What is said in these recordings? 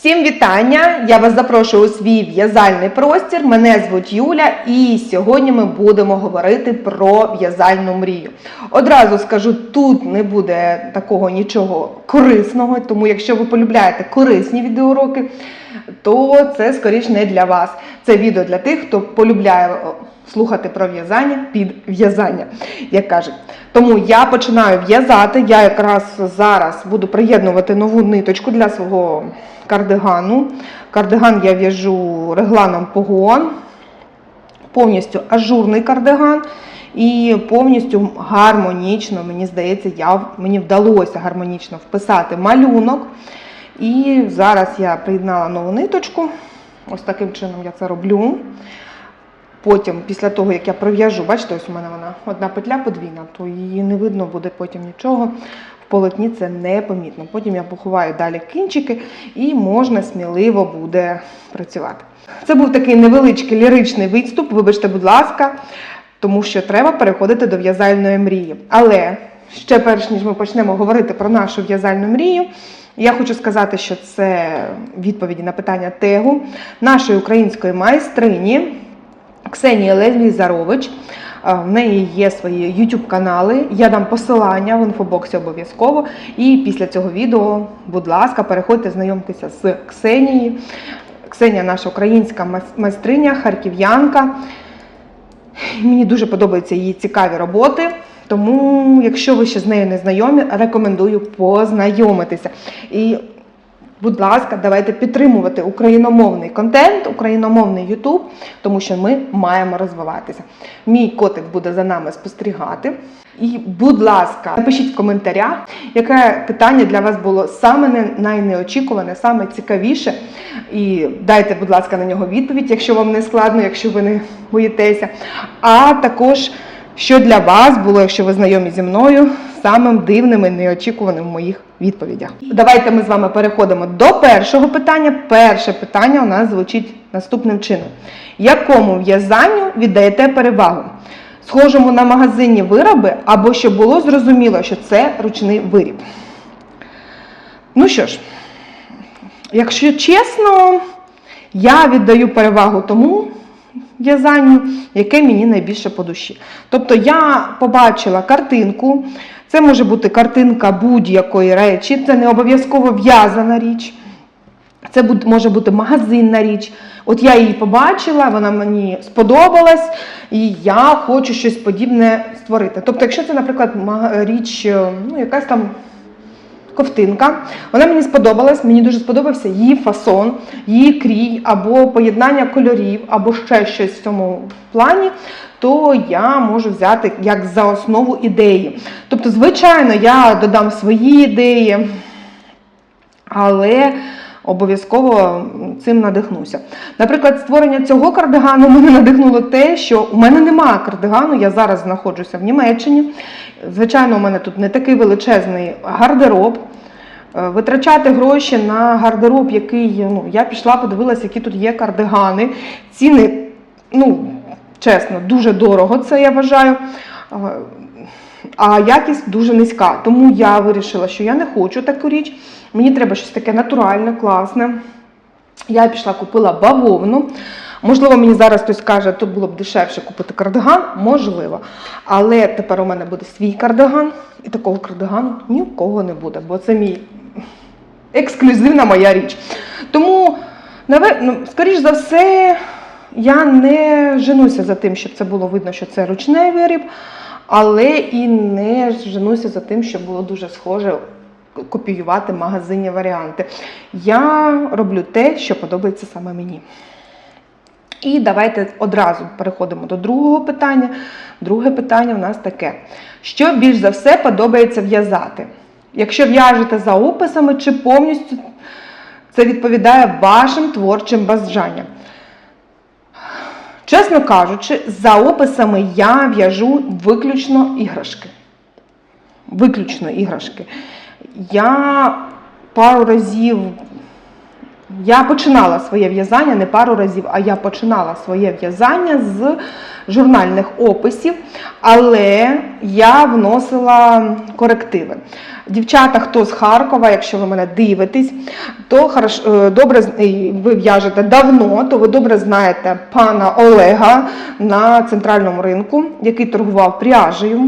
Всім вітання! Я вас запрошую у свій в'язальний простір. Мене звуть Юля, і сьогодні ми будемо говорити про в'язальну мрію. Одразу скажу, тут не буде такого нічого корисного, тому якщо ви полюбляєте корисні відеоуроки, то це скоріш не для вас. Це відео для тих, хто полюбляє слухати про в'язання під в'язання, як кажуть. Тому я починаю в'язати. Я якраз зараз буду приєднувати нову ниточку для свого кардигану. Кардиган я в'яжу регланом погон, повністю ажурний кардиган. І повністю гармонічно, мені здається, я, мені вдалося гармонічно вписати малюнок. І зараз я приєднала нову ниточку. Ось таким чином я це роблю. Потім, після того, як я пров'яжу, бачите, ось у мене вона одна петля подвійна, то її не видно буде потім нічого. В полотні це непомітно. Потім я поховаю далі кінчики і можна сміливо буде працювати. Це був такий невеличкий ліричний відступ, вибачте, будь ласка, тому що треба переходити до в'язальної мрії. Але ще перш ніж ми почнемо говорити про нашу в'язальну мрію, я хочу сказати, що це відповіді на питання тегу нашої української майстрині. Ксенії Лезвій Зарович. Е, В неї є свої YouTube канали. Я дам посилання в інфобоксі обов'язково. І після цього відео, будь ласка, переходьте знайомтеся з Ксенією. Ксенія наша українська майстриня, харків'янка. Мені дуже подобаються її цікаві роботи. Тому, якщо ви ще з нею не знайомі, рекомендую познайомитися. І Будь ласка, давайте підтримувати україномовний контент, україномовний Ютуб, тому що ми маємо розвиватися. Мій котик буде за нами спостерігати. І, будь ласка, напишіть в коментарях, яке питання для вас було саме найнеочікуване, саме цікавіше. І дайте, будь ласка, на нього відповідь, якщо вам не складно, якщо ви не боїтеся. А також, що для вас було, якщо ви знайомі зі мною, самим дивним і неочікуваним в моїх відповідях. Давайте ми з вами переходимо до першого питання. Перше питання у нас звучить наступним чином: якому в'язанню віддаєте перевагу? Схожому на магазинні вироби, або щоб було зрозуміло, що це ручний виріб. Ну що ж, якщо чесно, я віддаю перевагу тому в'язанню, яке мені найбільше по душі. Тобто я побачила картинку, це може бути картинка будь-якої речі, це не обов'язково в'язана річ. Це може бути магазинна річ. От я її побачила, вона мені сподобалась, і я хочу щось подібне створити. Тобто, якщо це, наприклад, річ, е, ну, якась там ковтинка, вона мені сподобалась, мені дуже сподобався її фасон, її крій, або поєднання кольорів, або ще щось в цьому плані, то я можу взяти як за основу ідеї. Тобто, звичайно, я додам свої ідеї, але обов'язково цим надихнуся. Наприклад, створення цього кардигану мене надихнуло те, що у мене немає кардигану, я зараз знаходжуся в Німеччині. Звичайно, у мене тут не такий величезний гардероб. Е, Витрачати гроші на гардероб, який ну, я пішла, подивилася, які тут є кардигани. Ціни, ну, чесно, дуже дорого це я вважаю. Е, а якість дуже низька. Тому я вирішила, що я не хочу таку річ. Мені треба щось таке натуральне, класне. Я пішла, купила бавовну. Можливо, мені зараз хтось каже, тут було б дешевше купити кардиган, можливо. Але тепер у мене буде свій кардиган, і такого кардигану ні в кого не буде, бо це мій ексклюзивна моя річ. Тому, ну, скоріш за все, я не женуся за тим, щоб це було видно, що це ручний виріб, але і не женуся за тим, щоб було дуже схоже копіювати магазинні варіанти. Я роблю те, що подобається саме мені. І давайте одразу переходимо до другого питання. Друге питання в нас таке: що більш за все подобається в'язати? Якщо в'яжете за описами, чи повністю це відповідає вашим творчим бажанням? Чесно кажучи, за описами я в'яжу виключно іграшки. Виключно іграшки. Я пару разів я починала своє в'язання не пару разів, а я починала своє в'язання з журнальних описів, але я вносила корективи. Дівчата, хто з Харкова, якщо ви мене дивитесь, то е, добре ви в'яжете давно, то ви добре знаєте пана Олега на центральному ринку, який торгував пряжею.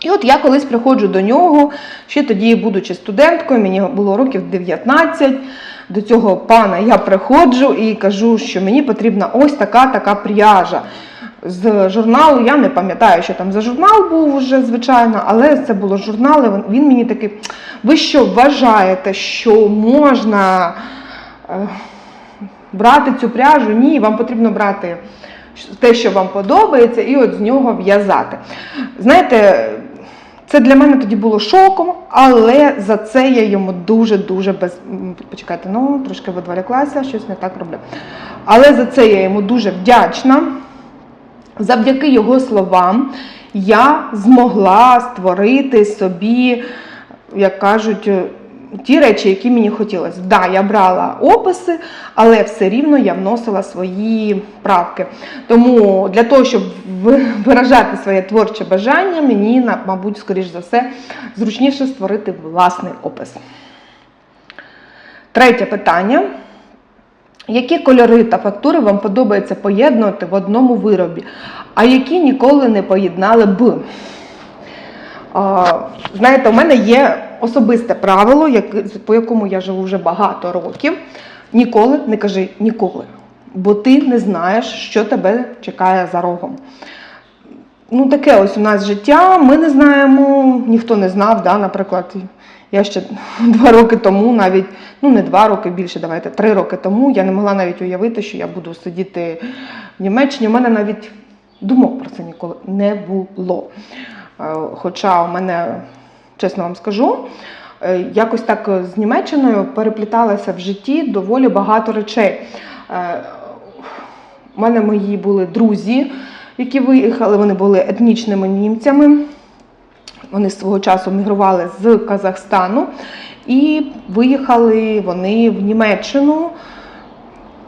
І от я колись приходжу до нього, ще тоді, будучи студенткою, мені було років 19. До цього пана я приходжу і кажу, що мені потрібна ось така така пряжа. З журналу я не пам'ятаю, що там за журнал був вже, звичайно, але це було. Він- Він мені такий: ви що вважаєте, що можна е, брати цю пряжу? Ні, вам потрібно брати те, що вам подобається, і от з нього в'язати. Знаєте, це для мене тоді було шоком, але за це я йому дуже-дуже без. Почекайте, ну трошки відволіклася, щось не так роблю. Але за це я йому дуже вдячна. Завдяки його словам я змогла створити собі, як кажуть, ті речі, які мені хотілося. Да, я брала описи, але все рівно я вносила свої правки. Тому для того, щоб виражати своє творче бажання, мені, мабуть, скоріш за все, зручніше створити власний опис. Третє питання. Які кольори та фактури вам подобається поєднувати в одному виробі, а які ніколи не поєднали б? Знаєте, у мене є особисте правило, як- по якому я живу вже багато років. Ніколи не кажи ніколи, бо ти не знаєш, що тебе чекає за рогом. Ну, таке ось у нас життя. Ми не знаємо, ніхто не знав. Да? Наприклад, я ще два роки тому, навіть ну не два роки більше, давайте три роки тому, я не могла навіть уявити, що я буду сидіти в Німеччині. У мене навіть думок про це ніколи не було. Е, Хоча у мене, чесно вам скажу, е, якось так з Німеччиною перепліталося в житті доволі багато речей. Е, у мене мої були друзі, які виїхали, вони були етнічними німцями. Вони свого часу мігрували з Казахстану і виїхали вони в Німеччину,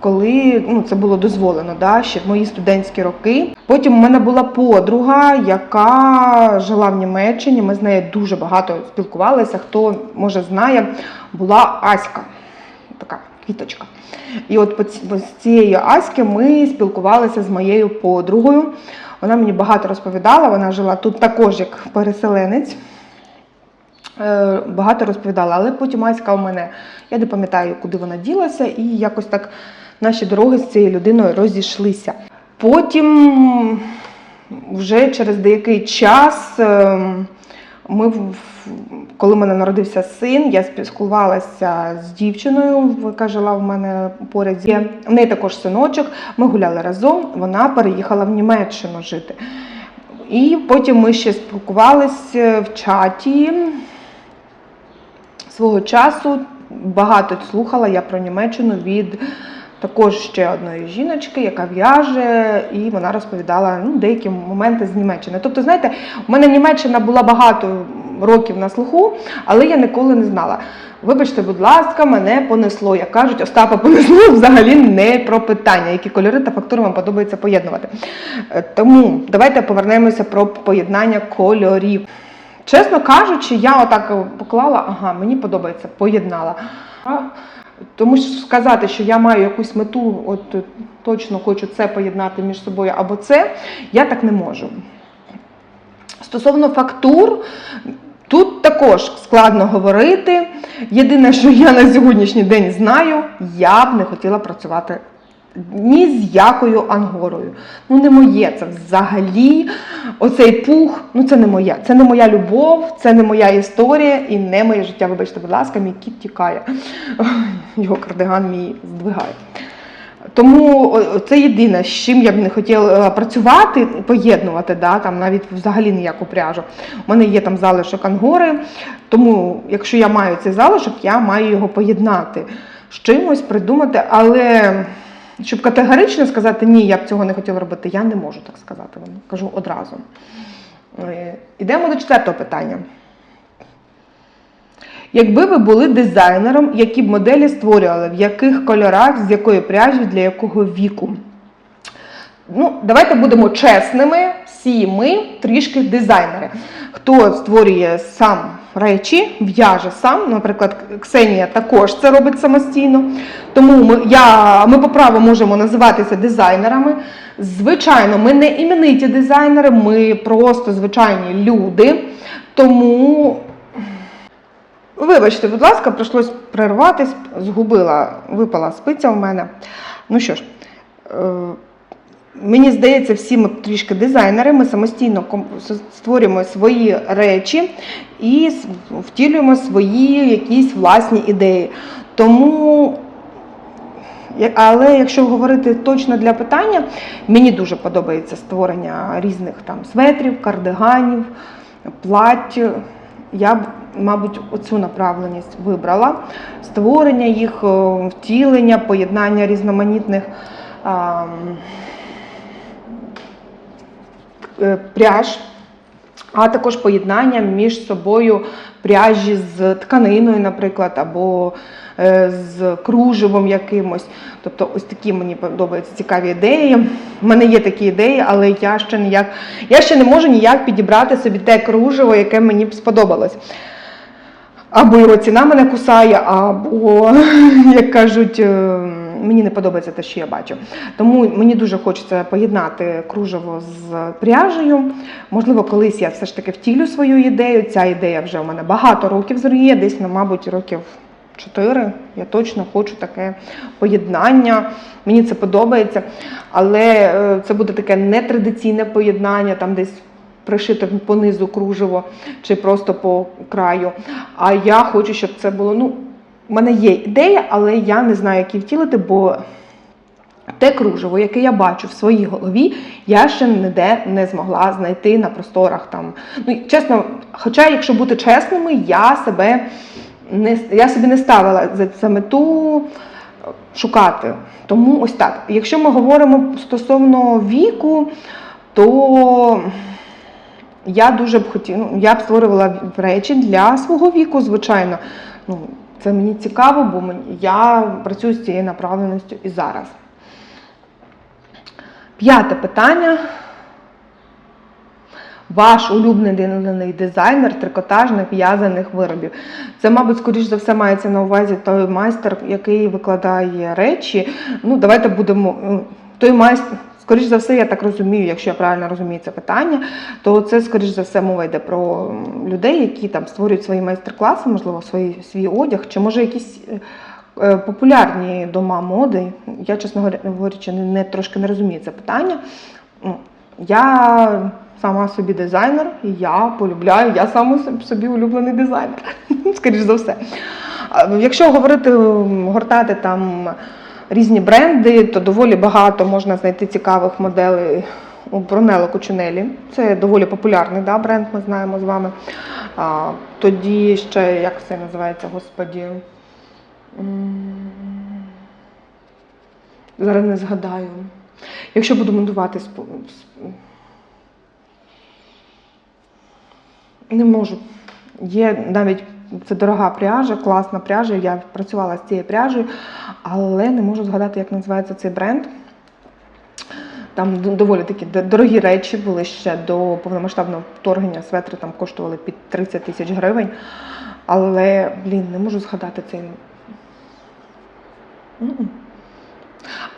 коли ну, це було дозволено, да, ще в мої студентські роки. Потім у мене була подруга, яка жила в Німеччині. Ми з нею дуже багато спілкувалися. Хто може знає, була Аська, така квіточка. І от з цієї Аськи ми спілкувалися з моєю подругою. Вона мені багато розповідала, вона жила тут також як переселенець. Е, Багато розповідала, але потім Аська у мене, я не пам'ятаю, куди вона ділася, і якось так наші дороги з цією людиною розійшлися. Потім, вже через деякий час, ем, ми, коли в мене народився син, я спілкувалася з дівчиною, яка жила в мене поряд. В неї також синочок. Ми гуляли разом. Вона переїхала в Німеччину жити. І потім ми ще спілкувалися в чаті. Свого часу багато слухала я про Німеччину від також ще одної жіночки, яка в'яже, і вона розповідала ну, деякі моменти з Німеччини. Тобто, знаєте, у мене Німеччина була багато років на слуху, але я ніколи не знала. Вибачте, будь ласка, мене понесло. Як кажуть, Остапа понесло взагалі не про питання, які кольори та фактури вам подобається поєднувати. Е, Тому давайте повернемося про поєднання кольорів. Чесно кажучи, я отак поклала, ага, мені подобається, поєднала. Тому що сказати, що я маю якусь мету, от е, точно хочу це поєднати між собою або це, я так не можу. Стосовно фактур, тут також складно говорити. Єдине, що я на сьогоднішній день знаю, я б не хотіла працювати ні з якою ангорою. Ну, не моє це взагалі. Оцей пух, ну це не моє. Це не моя любов, це не моя історія і не моє життя. Вибачте, будь ласка, мій кіт тікає. Його кардиган мій здвигає. Тому це єдине, з чим я б не хотіла працювати, поєднувати, да, там навіть взагалі ніяку пряжу. У мене є там залишок ангори, тому якщо я маю цей залишок, я маю його поєднати з чимось, придумати, але щоб категорично сказати, ні, я б цього не хотіла робити, я не можу так сказати вам. Кажу одразу. Йдемо Ідемо до четвертого питання. Якби ви були дизайнером, які б моделі створювали, в яких кольорах, з якої пряжі, для якого віку? Ну, давайте будемо чесними. Всі ми трішки дизайнери. Хто створює сам речі, в'яже сам. Наприклад, Ксенія також це робить самостійно. Тому ми, я, ми по праву можемо називатися дизайнерами. Звичайно, ми не імениті дизайнери, ми просто звичайні люди. Тому Вибачте, будь ласка, прийшлось перерватись, згубила, випала спиця в мене. Ну що ж, е, мені здається, всі ми трішки дизайнери, ми самостійно створюємо свої речі і втілюємо свої якісь власні ідеї. Тому, але якщо говорити точно для питання, мені дуже подобається створення різних там светрів, кардиганів, плать. Я б, мабуть, оцю направленість вибрала. Створення їх, втілення, поєднання різноманітних е, пряж, а також поєднання між собою пряжі з тканиною, наприклад, або е, з кружевом якимось. Тобто, ось такі мені подобаються цікаві ідеї. У мене є такі ідеї, але я ще ніяк, я ще не можу ніяк підібрати собі те кружево, яке мені б сподобалось. Або його ціна мене кусає, або, як кажуть, е, мені не подобається те, що я бачу. Тому мені дуже хочеться поєднати кружево з пряжею. Можливо, колись я все ж таки втілю свою ідею. Ця ідея вже у мене багато років зріє, десь, ну, мабуть, років 4. Я точно хочу таке поєднання. Мені це подобається. Але е, це буде таке нетрадиційне поєднання, там десь пришите по низу кружево чи просто по краю. А я хочу, щоб це було. Ну, в мене є ідея, але я не знаю, як її втілити, бо те кружево, яке я бачу в своїй голові, я ще ніде не змогла знайти на просторах там. Ну, чесно, хоча, якщо бути чесними, я себе не я собі не ставила за це мету шукати. Тому ось так. Якщо ми говоримо стосовно віку, то я дуже б хотіла, ну, я б створювала речі для свого віку, звичайно. Ну, це мені цікаво, бо я працюю з цією направленістю і зараз. П'яте питання. Ваш улюблений дизайнер трикотажних в'язаних виробів. Це, мабуть, скоріш за все, мається на увазі той майстер, який викладає речі. Ну, давайте будемо. ну, Той майстер, скоріш за все, я так розумію, якщо я правильно розумію це питання, то це, скоріш за все, мова йде про людей, які там створюють свої майстер-класи, можливо, свій, свій одяг, чи може якісь. е, е, Популярні дома моди, я, чесно говорячи, не, не трошки не розумію це питання. Ну, Я сама собі дизайнер, і я полюбляю, я сам собі улюблений дизайнер, скоріш за все. Якщо говорити, гортати там різні бренди, то доволі багато можна знайти цікавих моделей у Брунелло Кучинелі. Це доволі популярний да, бренд, ми знаємо з вами. А, тоді ще, як це називається, господі. Зараз не згадаю. Якщо буду монтувати не можу. Є навіть це дорога пряжа, класна пряжа. Я працювала з цією пряжею, але не можу згадати, як називається цей бренд. Там доволі такі дорогі речі були ще до повномасштабного вторгнення. Светри там коштували під 30 тисяч гривень. Але, блін, не можу згадати цей.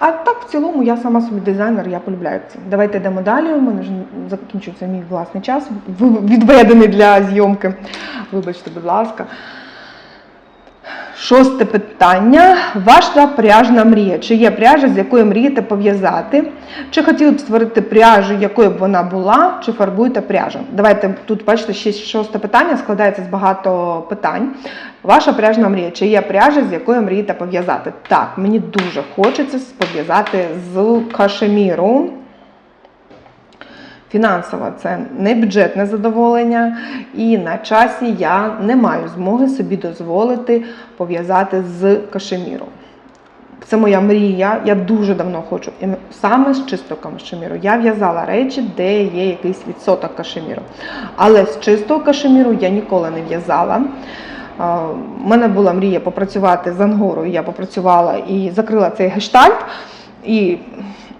А так, в цілому, я сама собі дизайнер, я полюбляю це. Давайте йдемо далі. У мене вже закінчується мій власний час, відведений для зйомки. Вибачте, будь ласка. Шосте питання. Ваша пряжна мрія. Чи є пряжа, з якою мрієте пов'язати? Чи хотіли б створити пряжу, якою б вона була, чи фарбуєте пряжу? Давайте тут бачите, шосте питання складається з багато питань. Ваша пряжна мрія. Чи є пряжа, з якою мрієте пов'язати? Так, мені дуже хочеться пов'язати з кашеміру. Фінансово це не бюджетне задоволення, і на часі я не маю змоги собі дозволити пов'язати з кашеміром. Це моя мрія. Я дуже давно хочу саме з чистого кашеміру. Я в'язала речі, де є якийсь відсоток кашеміру. Але з чистого кашеміру я ніколи не в'язала. У мене була мрія попрацювати з ангорою, я попрацювала і закрила цей гештальт. І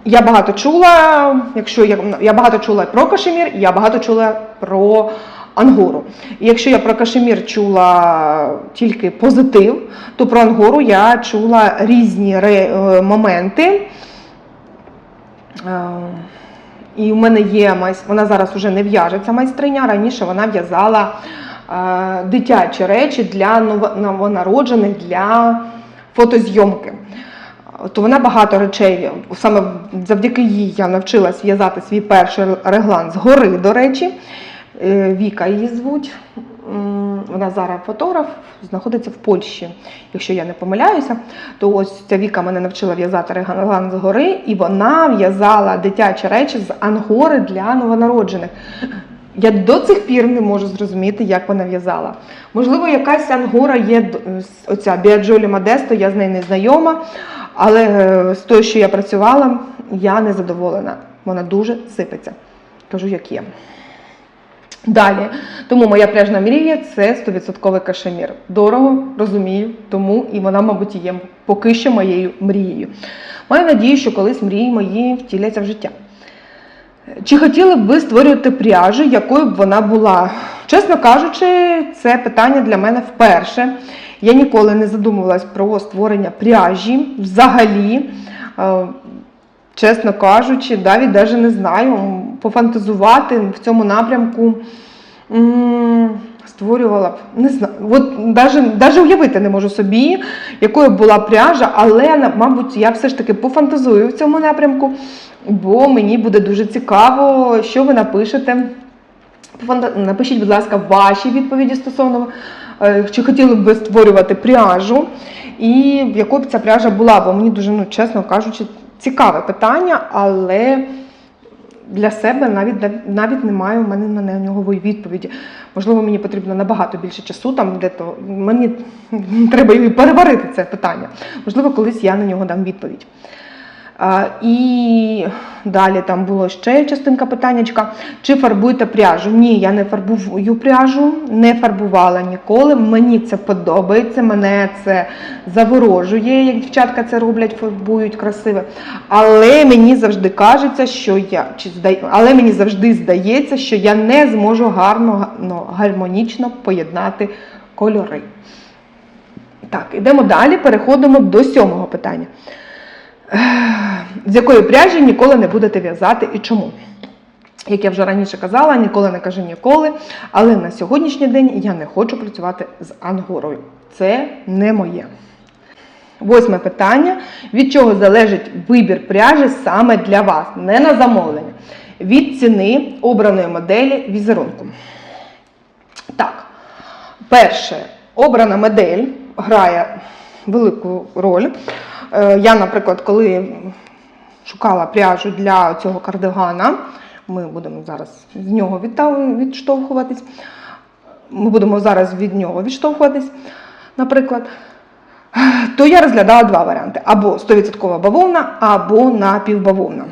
я багато чула, якщо я, я багато чула про кашемір, я багато чула про ангору. І якщо я про кашемір чула тільки позитив, то про ангору я чула різні ре, е, моменти. Е, І в мене є вона зараз вже не в'яжеться майстриня. Раніше вона в'язала е, дитячі речі для новонароджених для фотозйомки. То вона багато речей, саме завдяки їй я навчилась в'язати свій перший реглан згори, до речі. Е, Віка її звуть. Вона зараз фотограф, знаходиться в Польщі. Якщо я не помиляюся, то ось ця Віка мене навчила в'язати реглан згори, і вона в'язала дитячі речі з ангори для новонароджених. Я до цих пір не можу зрозуміти, як вона в'язала. Можливо, якась ангора є оця Біаджолі Модесто, я з нею не знайома, але е, з тою, що я працювала, я не задоволена. Вона дуже сипеться. Кажу, як є. Далі, тому моя пляжна мрія це 100% кашемір. Дорого, розумію, тому і вона, мабуть, є поки що моєю мрією. Маю надію, що колись мрії мої втіляться в життя. Чи хотіли б ви створювати пряжу, якою б вона була? Чесно кажучи, це питання для мене вперше. Я ніколи не задумувалась про створення пряжі взагалі. Е, Чесно кажучи, навіть навіть не знаю, пофантазувати в цьому напрямку створювала б, не знаю, от навіть, навіть уявити не можу собі, якою була пряжа, але, мабуть, я все ж таки пофантазую в цьому напрямку, бо мені буде дуже цікаво, що ви напишете. Напишіть, будь ласка, ваші відповіді стосовно, е, чи хотіли б ви створювати пряжу, і якою б ця пряжа була, бо мені дуже, ну, чесно кажучи, цікаве питання, але для себе навіть, навіть немає у мене на нього відповіді. Можливо, мені потрібно набагато більше часу, там де то мені треба переварити це питання. Можливо, колись я на нього дам відповідь. І далі там було ще частинка питаннячка. Чи фарбуєте пряжу? Ні, я не фарбую пряжу, не фарбувала ніколи. Мені це подобається, мене це заворожує, як дівчатка це роблять, фарбують красиво. Але мені завжди кажеться, що я чи але мені завжди здається, що я не зможу гарно, ну, гармонічно поєднати кольори. Так, ідемо далі, переходимо до сьомого питання. З якої пряжі ніколи не будете в'язати і чому? Як я вже раніше казала, ніколи не кажу ніколи, але на сьогоднішній день я не хочу працювати з ангорою. Це не моє. Восьме питання: від чого залежить вибір пряжі саме для вас, не на замовлення, від ціни обраної моделі візерунку. Так, перше, обрана модель грає велику роль. Е, Я, наприклад, коли шукала пряжу для цього кардигана, ми будемо зараз з нього відштовхуватись. Ми будемо зараз від нього відштовхуватись, наприклад. То я розглядала два варіанти: або 100% бавовна, або напівбавовна.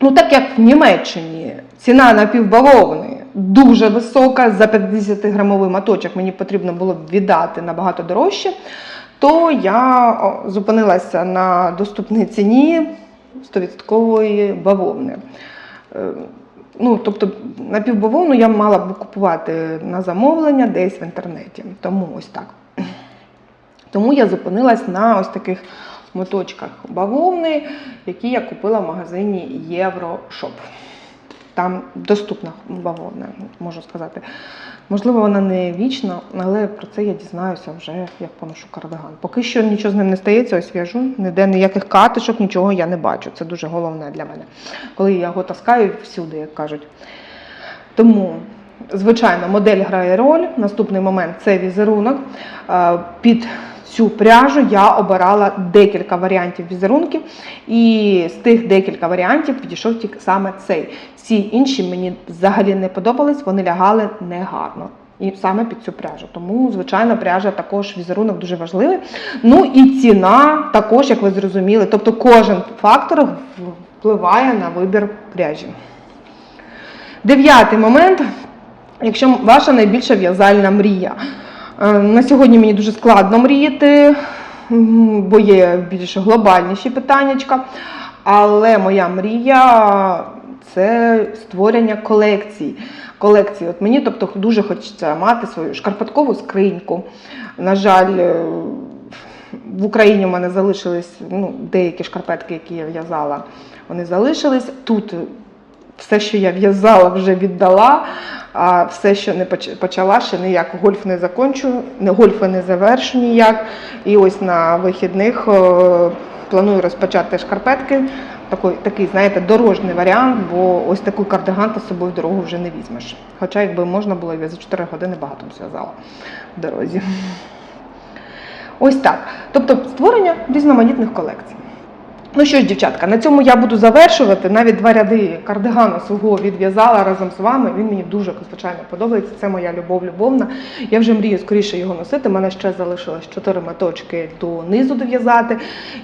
Ну, так як в Німеччині ціна напівбавовни дуже висока, за 50-грамовий моточок мені потрібно було б віддати набагато дорожче, то я зупинилася на доступній ціні 100% бавовни. Е, Ну, тобто напівбавовну я мала б купувати на замовлення десь в інтернеті. Тому ось так. Тому я зупинилась на ось таких моточках бавовни, які я купила в магазині Єврошоп. Там доступна бавовна, можу сказати. Можливо, вона не вічна, але про це я дізнаюся вже, як поношу кардиган. Поки що нічого з ним не стається, ось в'яжу, ніде ніяких катишок, нічого я не бачу. Це дуже головне для мене. Коли я його таскаю всюди, як кажуть. Тому, звичайно, модель грає роль. Наступний момент це візерунок. Під цю пряжу я обирала декілька варіантів візерунків, і з тих декілька варіантів підійшов тільки саме цей. Всі інші мені взагалі не подобались, вони лягали негарно. І саме під цю пряжу. Тому, звичайно, пряжа також візерунок дуже важливий. Ну і ціна також, як ви зрозуміли. Тобто кожен фактор впливає на вибір пряжі. Дев'ятий момент. Якщо ваша найбільша в'язальна мрія. Е, На сьогодні мені дуже складно мріяти, бо є більш глобальніші питаннячка. Але моя мрія це створення колекцій. Колекції. От мені тобто, дуже хочеться мати свою шкарпеткову скриньку. На жаль, е, в Україні в мене залишились ну, деякі шкарпетки, які я в'язала, вони залишились. Тут все, що я в'язала, вже віддала, а все, що не почала, ще ніяк гольф не закончу, гольфи не завершу ніяк. І ось на вихідних е, планую розпочати шкарпетки. Такий, такий, знаєте, дорожній варіант, бо ось такий кардиган ти з собою в дорогу вже не візьмеш. Хоча, якби можна було, я за 4 години багато зв'язала в дорозі. Ось так. Тобто створення різноманітних колекцій. Ну що ж, дівчатка, на цьому я буду завершувати. Навіть два ряди кардигану свого відв'язала разом з вами. Він мені дуже звичайно подобається. Це моя любов любовна. Я вже мрію скоріше його носити. У мене ще залишилось чотири меточки до низу дов'язати,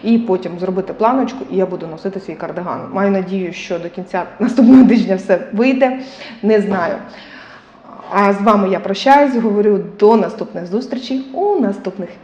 і потім зробити планочку, і я буду носити свій кардиган. Маю надію, що до кінця наступного тижня все вийде. Не знаю. А з вами я прощаюсь, говорю до наступних зустрічей у наступних відео.